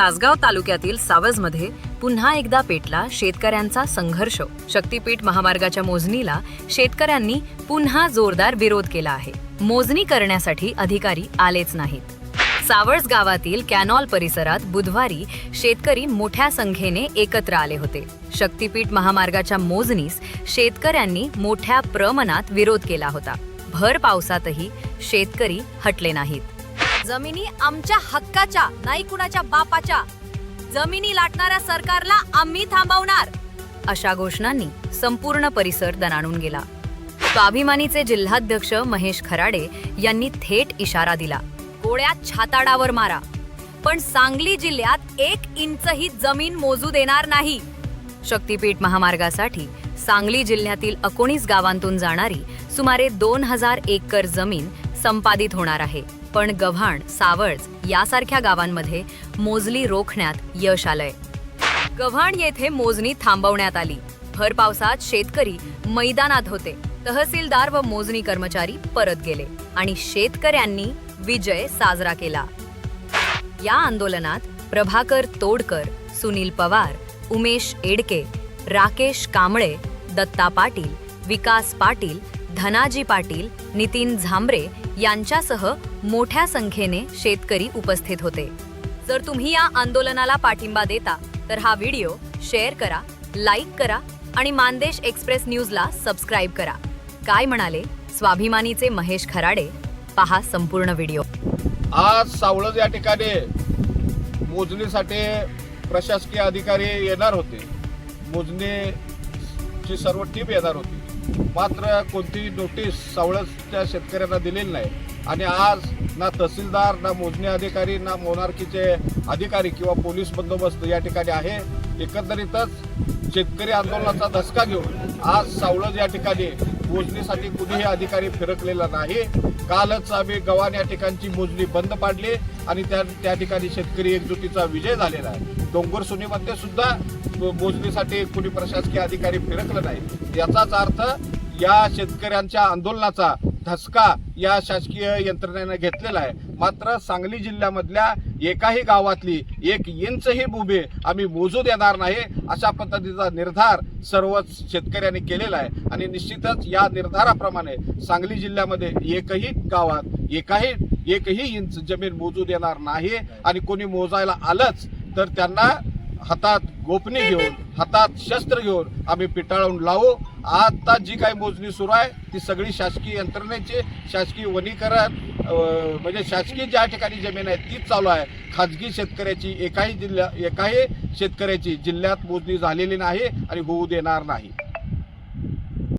तासगाव तालुक्यातील सावजमध्ये पुन्हा एकदा पेटला शेतकऱ्यांचा संघर्ष. शक्तीपीठ महामार्गाच्या मोजणीला शेतकऱ्यांनी पुन्हा जोरदार विरोध केला आहे. मोजणी करण्यासाठी अधिकारी आलेच नाहीत. सावळज गावातील कॅनॉल परिसरात बुधवारी शेतकरी मोठ्या संख्येने एकत्र आले होते. शक्तीपीठ महामार्गाच्या मोजणीस शेतकऱ्यांनी मोठ्या प्रमाणात विरोध केला होता. भर पावसातही शेतकरी हटले नाहीत. जमिनी आमच्या हक्काच्या नाही कुणाच्या बापाच्या. जमिनी लाटणाऱ्या सरकारला आम्ही थांबवणार. अशा घोषणांनी संपूर्ण परिसर दणाणून गेला. स्वाभिमानीचे जिल्हाध्यक्ष महेश खराडे यांनी थेट इशारा दिला. गोळ्या छाताडावर मारा. पण सांगली जिल्ह्यात एक इंचही जमीन मोजू देणार नाही. शक्तीपीठ महामार्गासाठी सांगली जिल्ह्यातील एकोणीस गावांतून जाणारी सुमारे दोन हजार एकर जमीन संपादित होणार आहे. पण गव्हाण सावळज यासारख्या गावांमध्ये मोजली रोखण्यात यश आलंय. गव्हाण येथे मोजणी थांबवण्यात आली. भर पावसात शेतकरी मैदानात होते. तहसीलदार व मोजणी कर्मचारी परत गेले आणि शेतकऱ्यांनी विजय साजरा केला. या आंदोलनात प्रभाकर तोडकर सुनील पवार उमेश एडके राकेश कांबळे दत्ता पाटील विकास पाटील धनाजी पाटील नितीन झांबरे यांच्यासह मोठ्या संख्येने शेतकरी उपस्थित होते. जर तुम्ही या आंदोलनाला पाठिंबा देता तर हा व्हिडिओ शेअर करा लाईक करा आणि मानदेश एक्सप्रेस न्यूजला सबस्क्राईब करा. काय म्हणाले स्वाभिमानीचे महेश खराडे? पहा संपूर्ण व्हिडिओ. आज सावळज या ठिकाणी मोजणीसाठी प्रशासकीय अधिकारी येणार होते. मोजणीची सर्व टीम येणार होती. मात्र कोणतीही नोटीस सावळजच्या शेतकऱ्यांना दिलेली नाही. आणि आज ना तहसीलदार ना मोजणी अधिकारी ना मोनार्कीचे अधिकारी किंवा पोलीस बंदोबस्त या ठिकाणी आहे. एकंदरीतच शेतकरी आंदोलनाचा धसका घेऊन आज सावळज या ठिकाणी मोजणीसाठी कुणीही अधिकारी फिरकलेला नाही. कालच आम्ही गव्हाण या ठिकाणची मोजणी बंद पाडली आणि त्या त्या ठिकाणी शेतकरी एकजुटीचा विजय झालेला आहे. डोंगर सुनीमध्ये सुद्धा मोजणीसाठी कुणी प्रशासकीय अधिकारी फिरकलं नाही. याचाच अर्थ या शेतकऱ्यांच्या आंदोलनाचा धसका या शासकीय यंत्रणेनं घेतलेला आहे. मात्र सांगली जिल्ह्यामधल्या एकाही गावातली एक इंचही उभे आम्ही मोजू देणार नाही अशा पद्धतीचा निर्धार सर्व शेतकऱ्यांनी केलेला आहे. आणि निश्चितच या निर्धाराप्रमाणे सांगली जिल्ह्यामध्ये एकही गावात एकाही एकही इंच जमीन मोजू देणार नाही. आणि कोणी मोजायला आलंच तर त्यांना हातात गोपनी घेऊन हातात शस्त्र घेऊन आम्ही पिटाळून लावू. आता जी काही मोजणी सुरू आहे ती सगळी शासकीय यंत्रणेची शासकीय वनीकरण म्हणजे शासकीय ज्या ठिकाणी जमीन आहे तीच चालू आहे. खाजगी शेतकऱ्याची एकाही जिल्ह्या एकाही शेतकऱ्याची जिल्ह्यात मोजणी झालेली नाही आणि होऊ देणार नाही.